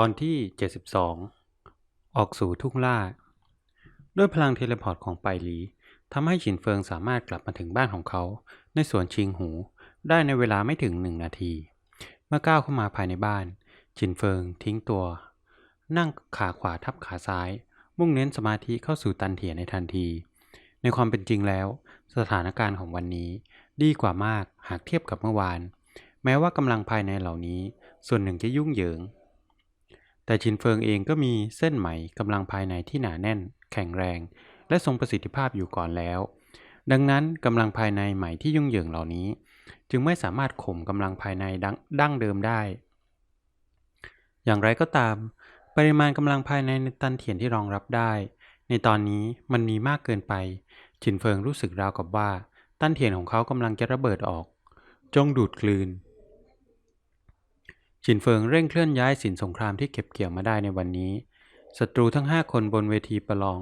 ตอนที่ 72 ออกสู่ทุ่งล่า ด้วยพลังเทเลพอร์ตของไปหลีทำให้ฉินเฟิงสามารถกลับมาถึงบ้านของเขา ในสวนชิงหู ได้ในเวลาไม่ถึงหนึ่งนาที เมื่อก้าวเข้ามาภายในบ้าน ฉินเฟิงทิ้งตัว นั่งขาขวาทับขาซ้าย มุ่งเน้นสมาธิเข้าสู่ตันเถียในทันที ในความเป็นจริงแล้ว สถานการณ์ของวันนี้ดีกว่ามากหากเทียบกับเมื่อวาน แม้ว่ากำลังภายในเหล่านี้ ส่วนหนึ่งจะยุ่งเหยิง แต่ชินเฟิงเองก็มีเส้นไหมกำลังภายในที่หนาแน่น แข็งแรง และทรงประสิทธิภาพอยู่ก่อนแล้ว ดังนั้นกำลังภายในใหมที่ยุ่งเหยิงเหล่านี้ จึงไม่สามารถข่มกำลังภายในดังดั้งเดิมได้ อย่างไรก็ตาม ปริมาณกำลังภายในในตันเถียนที่รองรับได้ ในตอนนี้มันมีมากเกินไป ชินเฟิงรู้สึกราวกับว่า ตันเถียนของเขากำลังจะระเบิดออก จงดูดกลืน ฉินเฟิงเร่งเคลื่อนย้ายสินสงครามที่เก็บเกี่ยวมาได้ในวันนี้ ศัตรูทั้ง 5 คนบนเวทีประลอง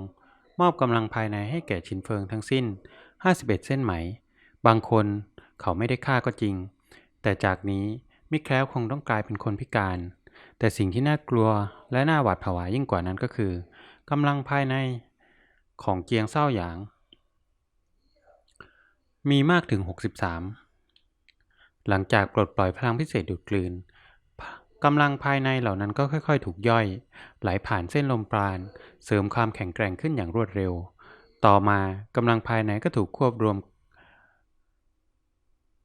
มอบกำลังภายในให้แก่ฉินเฟิงทั้งสิ้น 51 เส้นไหม บางคนเขาไม่ได้ฆ่าก็จริง แต่จากนี้มิแคล้วคงต้องกลายเป็นคนพิการ แต่สิ่งที่น่ากลัวและน่าหวาดผวายิ่งกว่านั้นก็คือกำลังภายในของเกียงเศร้าหยาง มีมากถึง 63 หลังจากปลดปล่อยพลังพิเศษดูดกลืน กำลังภายในเหล่านั้นก็ค่อย ๆ ถูกย่อย ไหลผ่านเส้นลมปราณ เสริมความแข็งแกร่งขึ้นอย่างรวดเร็ว ต่อมากำลังภายในก็ถูกควบรวม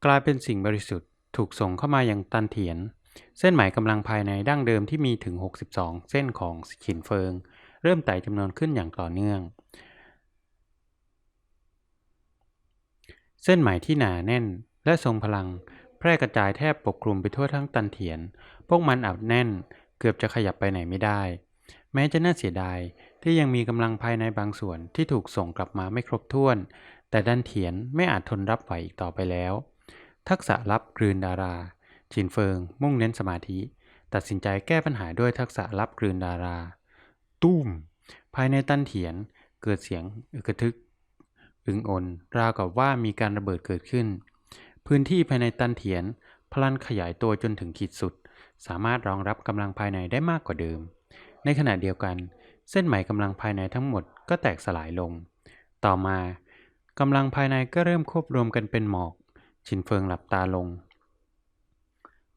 กลายเป็นสิ่งบริสุทธิ์ ถูกส่งเข้ามาอย่างตันเถียน เส้นไหมกำลังภายในดั้งเดิมที่มีถึง 62 เส้นของขินเฟิง เริ่มไต่จำนวนขึ้นอย่างต่อเนื่อง เส้นไหมที่หนาแน่นและทรงพลัง แพร่กระจายแทบปกคลุมไปทั่วทั้งตันเถียน พวกมันอัดแน่น เกือบจะขยับไปไหนไม่ได้ แม้จะน่าเสียดายที่ยังมีกำลังภายในบางส่วนที่ถูกส่งกลับมาไม่ครบถ้วน แต่ดันเถียนไม่อาจทนรับไหวอีกต่อไปแล้ว ทักษะรับกลืนดาราจินเฟิง มุ่งเน้นสมาธิ ตัดสินใจแก้ปัญหาด้วยทักษะรับกลืนดารา ตุ้ม ภายในตันเถียนเกิดเสียงอึกระทึก อึงอนราวกับว่ามีการระเบิดเกิดขึ้น พื้นที่ภายในตันเถียน พลันขยายตัวจนถึงขีดสุด สามารถรองรับกำลังภายในได้มากกว่าเดิม ในขณะเดียวกัน เส้นไหมกำลังภายในทั้งหมดก็แตกสลายลง ต่อมากำลังภายในก็เริ่มควบรวมกันเป็นหมอก ชินเฟิงหลับตาลง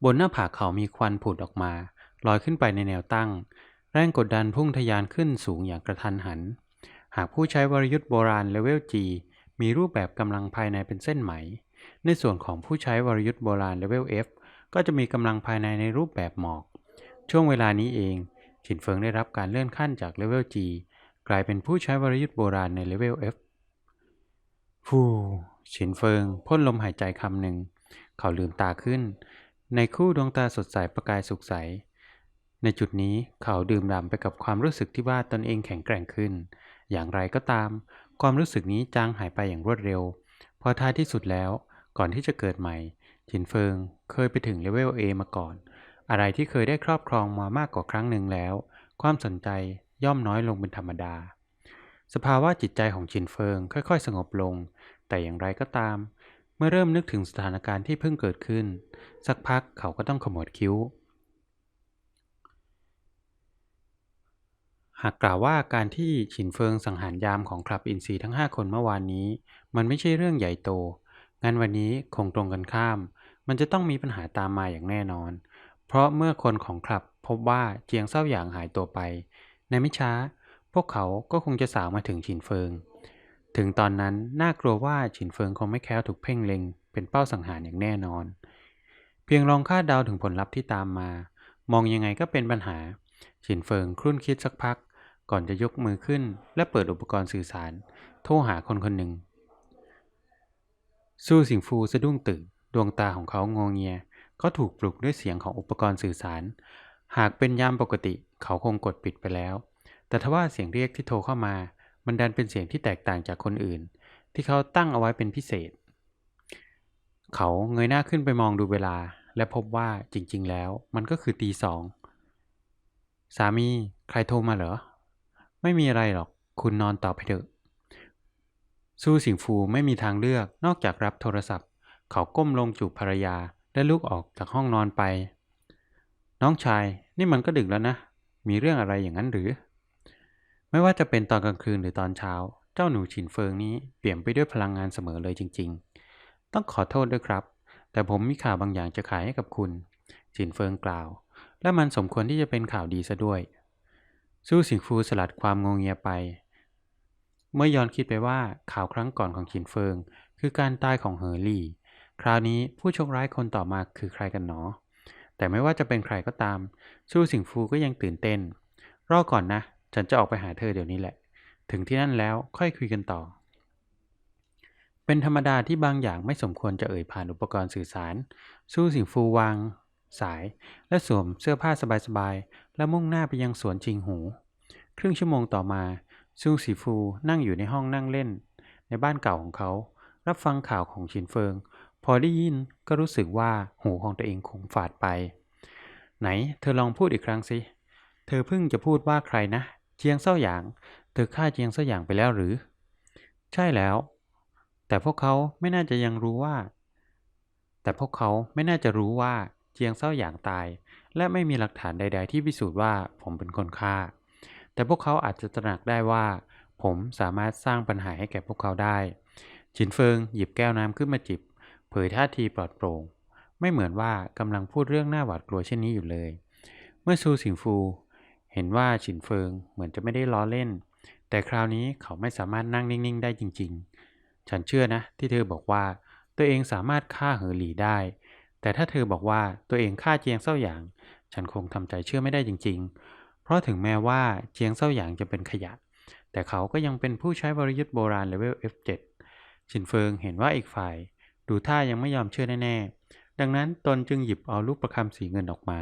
บนหน้าผากเขามีควันผุดออกมา ลอยขึ้นไปในแนวตั้ง แรงกดดันพุ่งทะยานขึ้นสูงอย่างกระทันหัน หากผู้ใช้วรยุทธ์โบราณเลเวล G มีรูปแบบกำลังภายในเป็นเส้นไหม ในส่วนของผู้ใช้วรยุทธ์โบราณเลเวล F ก็จะมีกำลังภายในในรูปแบบหมอก ช่วงเวลานี้เองฉินเฟิงได้รับการเลื่อนขั้นจากเลเวล G กลายเป็นผู้ใช้วรยุทธ์โบราณในเลเวล F ฟูฉินเฟิงพ่นลมหายใจคำหนึ่ง เขาลืมตาขึ้น ในคู่ดวงตาสดใสประกายสุขใส ในจุดนี้เขาดื่มด่ำไปกับความรู้สึกที่ว่าตนเองแข็งแกร่งขึ้น อย่างไรก็ตาม ความรู้สึกนี้จางหายไปอย่างรวดเร็ว พอท้ายที่สุดแล้ว ก่อนที่จะเกิดใหม่ฉินเฟิงเคยไปถึงเลเวล A มาก่อน อะไรที่เคยได้ครอบครองมามากกว่าครั้งหนึ่งแล้ว ความสนใจย่อมน้อยลงเป็นธรรมดา สภาวะจิตใจของฉินเฟิงค่อยๆ สงบลง แต่อย่างไรก็ตาม เมื่อเริ่มนึกถึงสถานการณ์ที่เพิ่งเกิดขึ้น สักพักเขาก็ต้องขมวดคิ้ว หากกล่าวว่าการที่ฉินเฟิงสังหารยามของคลับอินซีทั้ง 5 คนเมื่อวานนี้ มันไม่ใช่เรื่องใหญ่โต งั้นวันนี้คงตรงกันข้าม มันจะต้องมีปัญหาตามมาอย่างแน่นอน เพราะเมื่อคนของคลับพบว่าเจียงเศร้าหยางหายตัวไป ในไม่ช้า พวกเขาก็คงจะสาวมาถึงฉินเฟิง ถึงตอนนั้นน่ากลัวว่าฉินเฟิงคงไม่แคล้วถูกเพ่งเล็ง เป็นเป้าสังหารอย่างแน่นอน เพียงลองคาดเดาถึงผลลัพธ์ที่ตามมา มองยังไงก็เป็นปัญหา ฉินเฟิงครุ่นคิดสักพัก ก่อนจะยกมือขึ้น และเปิดอุปกรณ์สื่อสาร โทรหาคนคนหนึ่ง สู้สิงฟูสะดุ้งตื่นดวงตาของเขางงเงียเขาถูกปลุกด้วยเสียงของอุปกรณ์สื่อสาร หากเป็นยามปกติเขาคงกดปิดไปแล้ว แต่ทว่าเสียงเรียกที่โทรเข้ามา มันดันเป็นเสียงที่แตกต่างจากคนอื่น ที่เขาตั้งเอาไว้เป็นพิเศษ เขาเงยหน้าขึ้นไปมองดูเวลา และพบว่าจริง ๆ แล้วมันก็คือตีสองสามีใครโทรมาเหรอ ไม่มีอะไรหรอก คุณนอนต่อไปเถอะ สู้สิงฟูไม่มีทางเลือกนอกจากรับโทรศัพท์ เขาก้มลงจูบภรรยาและลุกออกจากห้องนอนไป น้องชายนี่มันก็ดึกแล้วนะ มีเรื่องอะไรอย่างนั้นหรือ ไม่ว่าจะเป็นตอนกลางคืนหรือตอนเช้า เจ้าหนูฉินเฟิงนี้เปลี่ยมไปด้วยพลังงานเสมอเลยจริง ๆ ต้องขอโทษด้วยครับ แต่ผมมีข่าวบางอย่างจะขายให้กับคุณฉินเฟิงกล่าว และมันสมควรที่จะเป็นข่าวดีซะด้วย สู้สิงฟูสลัดความงงเงียไป เมื่อย้อนคิดไปว่าข่าวครั้งก่อนของฉินเฟิง คือการตายของเฮอร์ลี่ คราวนี้ผู้โชคร้ายคนต่อมาคือใครกันหนอ แต่ไม่ว่าจะเป็นใครก็ตาม สู้สิงฟูก็ยังตื่นเต้น รอก่อนนะ ฉันจะออกไปหาเธอเดี๋ยวนี้แหละ ถึงที่นั่นแล้วค่อยคุยกันต่อ เป็นธรรมดาที่บางอย่างไม่สมควรจะเอ่ยผ่านอุปกรณ์สื่อสาร สู้สิงฟูวางสาย และสวมเสื้อผ้าสบายๆ และมุ่งหน้าไปยังสวนชิงหู ครึ่งชั่วโมงต่อมา ซูสีฟูนั่งอยู่ในห้องนั่งเล่น ในบ้านเก่าของเขา รับฟังข่าวของชินเฟิง พอได้ยินก็รู้สึกว่าหูของตัวเองคงฝาดไป ไหน เธอลองพูดอีกครั้งสิ เธอเพิ่งจะพูดว่าใครนะ เจียงเซ้าหยาง เธอฆ่าเจียงเซ้าหยางไปแล้วหรือ ใช่แล้ว แต่พวกเขาไม่น่าจะยังรู้ว่า แต่พวกเขาไม่น่าจะรู้ว่าเจียงเซ้าหยางตาย และไม่มีหลักฐานใด ๆ ที่พิสูจน์ว่าผมเป็นคนฆ่า แต่พวกเขาอาจจะตระหนักได้ว่า ผมสามารถสร้างปัญหาให้แก่พวกเขาได้ จินเฟิงหยิบแก้วน้ำขึ้นมาจิบ เผยท่าทีปลอดโปร่ง ไม่เหมือนว่ากำลังพูดเรื่องหน่าหวาดกลัวเช่นนี้อยู่เลย เมื่อซูสิงฟูเห็นว่าฉินเฟิงเหมือนจะไม่ได้ล้อเล่น แต่คราวนี้เขาไม่สามารถนั่งนิ่ง ๆ ได้จริง ๆ ฉันเชื่อนะ ที่เธอบอกว่าตัวเองสามารถฆ่าเหอหลีได้ แต่ถ้าเธอบอกว่าตัวเองฆ่าเจียงเซ้าหยาง ฉันคงทำใจเชื่อไม่ได้จริง ๆ เพราะถึงแม้ว่าเจียงเซ้าหยางจะเป็นขยะ แต่เขาก็ยังเป็นผู้ใช้วรยุทธ์โบราณเลเวล F7 ฉินเฟิงเห็นว่าอีกฝ่าย ดูท่ายังไม่ยอมเชื่อแน่ๆ ดังนั้นตนจึงหยิบเอาลูกประคำสีเงินออกมา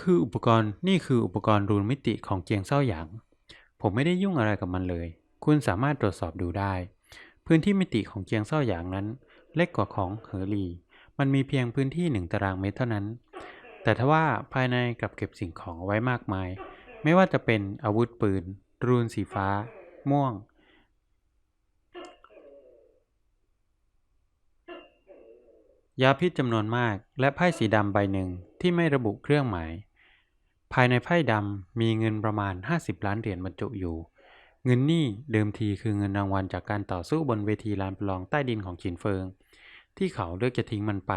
คืออุปกรณ์นี่คืออุปกรณ์รูนมิติของเจียงเซ้าหยาง ผมไม่ได้ยุ่งอะไรกับมันเลย คุณสามารถตรวจสอบดูได้ พื้นที่มิติของเจียงเซ้าหยางนั้น เล็กกว่าของเหอหลี มันมีเพียงพื้นที่หนึ่งตารางเมตรเท่านั้น แต่ทว่าภายในกลับเก็บสิ่งของเอาไว้มากมาย ไม่ว่าจะเป็นอาวุธปืน รูนสีฟ้า ม่วง ยาพิษจำนวนมาก และไพ่สีดำใบหนึ่งที่ไม่ระบุเครื่องหมาย ภายในไพ่ดำมีเงินประมาณ 50 ล้านเหรียญบรรจุอยู่เงินนี่เดิมทีคือเงินรางวัลจากการต่อสู้บนเวทีลานประลองใต้ดินของฉินเฟิง ที่เขาเลือกจะทิ้งมันไป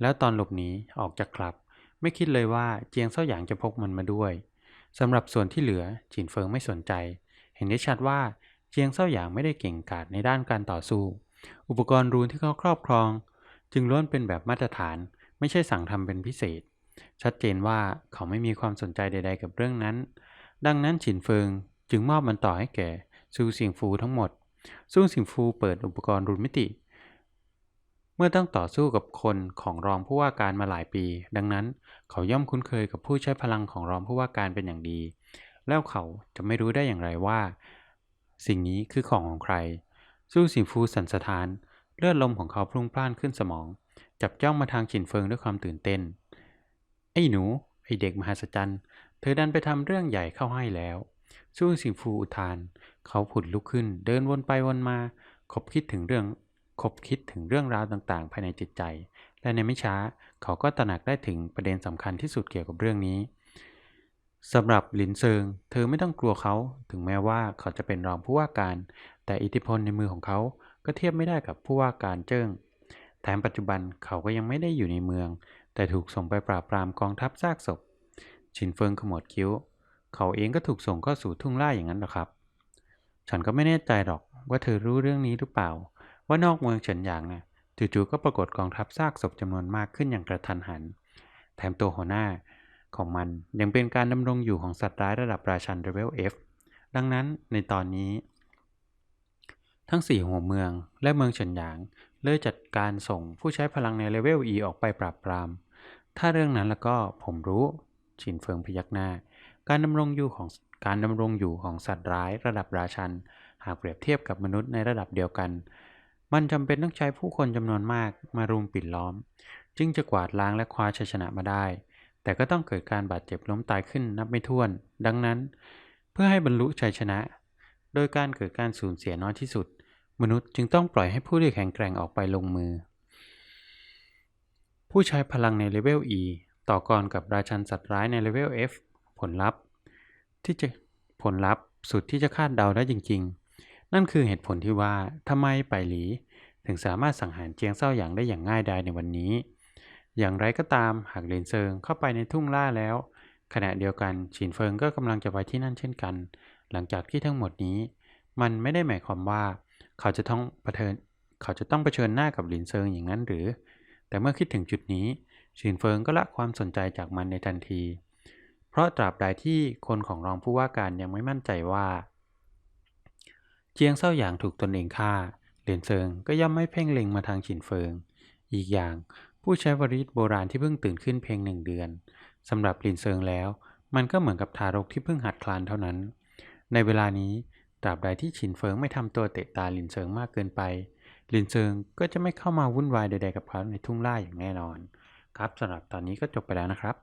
แล้วตอนหลบหนีออกจากคลับ ไม่คิดเลยว่าเจียงเซ้าหยางจะพกมันมาด้วยสำหรับส่วนที่เหลือฉินเฟิงไม่สนใจ เห็นได้ชัดว่าเจียงเซ้าหยางไม่ได้เก่งกาจในด้านการต่อสู้ อุปกรณ์รูนที่เขาครอบครอง จึงล้วนเป็นแบบมาตรฐาน ไม่ใช่สั่งทำเป็นพิเศษ ชัดเจนว่าเขาไม่มีความสนใจใด ๆ กับเรื่องนั้น ดังนั้นฉินเฟิงจึงมอบมันต่อให้แก่ซูสิงฟูทั้งหมดซูสิงฟูเปิดอุปกรณ์รูนมิติ เมื่อต้องต่อสู้กับคนของรองผู้ว่าการมาหลายปี ดังนั้นเขาย่อมคุ้นเคยกับผู้ใช้พลังของรองผู้ว่าการเป็นอย่างดี แล้วเขาจะไม่รู้ได้อย่างไรว่า สิ่งนี้คือของของใคร สู้สิงฟูสันสถาน เลือดลมของเขาพลุ่งพล่านขึ้นสมอง จับจ้องมาทางฉินเฟิงด้วยความตื่นเต้น ไอ้หนู ไอ้เด็กมหัศจรรย์ เธอดันไปทำเรื่องใหญ่เข้าให้แล้ว สู้สิงฟูอุทาน เขาผุดลุกขึ้น เดินวนไปวนมา คบคิดถึงเรื่อง คบคิดถึงเรื่องราวต่างๆ ภายในจิตใจ และในไม่ช้าเขาก็ตระหนักได้ถึงประเด็นสำคัญที่สุดเกี่ยวกับเรื่องนี้สำหรับหลินเซิง เธอไม่ต้องกลัวเขา ถึงแม้ว่าเขาจะเป็นรองผู้ว่าการ แต่อิทธิพลในมือของเขาก็เทียบไม่ได้กับผู้ว่าการเจิ้ง แถมปัจจุบันเขาก็ยังไม่ได้อยู่ในเมือง แต่ถูกส่งไปปราบปรามกองทัพซากศพ ชินเฟิงขมวดคิ้ว เขาเองก็ถูกส่งเข้าสู่ทุ่งล่าอย่างนั้นหรอครับ ฉันก็ไม่แน่ใจหรอกว่าเธอรู้เรื่องนี้หรือเปล่า ว่านอกเมืองเฉินหยางน่ะจู่ๆก็ปรากฏกองทัพซากศพจำนวนมากขึ้นอย่างกระทันหัน แถมตัวหัวหน้าของมันยังเป็นการดำรงอยู่ของสัตว์ร้ายระดับราชันเลเวล F ดังนั้นในตอนนี้ ทั้ง 4 หัวเมืองและเมืองเฉินหยางเลยจัดการส่งผู้ใช้พลังในเลเวล E ออกไปปราบปราม ถ้าเรื่องนั้นแล้วก็ผมรู้ชินเฟิงพยักหน้า การดำรงอยู่ของการดำรงอยู่ของสัตว์ร้ายระดับราชัน หากเปรียบเทียบกับมนุษย์ในระดับเดียวกัน มันจำเป็นต้องใช้ผู้คนจำนวนมากมารุมปิดล้อม จึงจะกวาดล้างและคว้าชัยชนะมาได้ แต่ก็ต้องเกิดการบาดเจ็บล้มตายขึ้นนับไม่ถ้วน ดังนั้น เพื่อให้บรรลุชัยชนะ โดยการเกิดการสูญเสียน้อยที่สุด มนุษย์จึงต้องปล่อยให้ผู้ที่แข็งแกร่งออกไปลงมือผผู้ใช้พลังในเลเวล E ต่อกรกับราชันสัตว์ร้ายในเลเวล F ผลลัพธ์ ที่จะผลลัพธ์สุดที่จะคาดเดาได้จริง ๆ นั่นคือเหตุผลที่ว่าทำไมไปหลี ถึงสามารถสังหารเจียงเซาหยางได้อย่างง่ายดายในวันนี้ อย่างไรก็ตามหากเหลินเซิงเข้าไปในทุ่งล่าแล้ว ขณะเดียวกันฉินเฟิงก็กำลังจะไปที่นั่นเช่นกัน หลังจากที่ทั้งหมดนี้ มันไม่ได้หมายความว่า เขาจะต้องเผชิญเขาจะต้องเผชิญหน้ากับหลินเซิงอย่างนั้นหรือ แต่เมื่อคิดถึงจุดนี้ฉินเฟิงก็ละความสนใจจากมันในทันที เพราะตราบใดที่คนของรองผู้ว่าการยังไม่มั่นใจว่า เจียงเซาหยางถูกตนเองฆ่า เหลียนเซิงก็ย่อมไม่เพ่งเล็งมาทางฉินเฟิง อีกอย่างผู้ใช้วริตโบราณที่เพิ่งตื่นขึ้นเพียงหนึ่งเดือนสำหรับหลินเซิงแล้ว มันก็เหมือนกับทารกที่เพิ่งหัดคลานเท่านั้น ในเวลานี้ตราบใดที่ฉินเฟิงไม่ทำตัวเตะตาหลินเซิงมากเกินไปหลินเซิงก็จะไม่เข้ามาวุ่นวายใดๆกับเขาในทุ่งล่าอย่างแน่นอน ครับสำหรับตอนนี้ก็จบไปแล้วนะครับ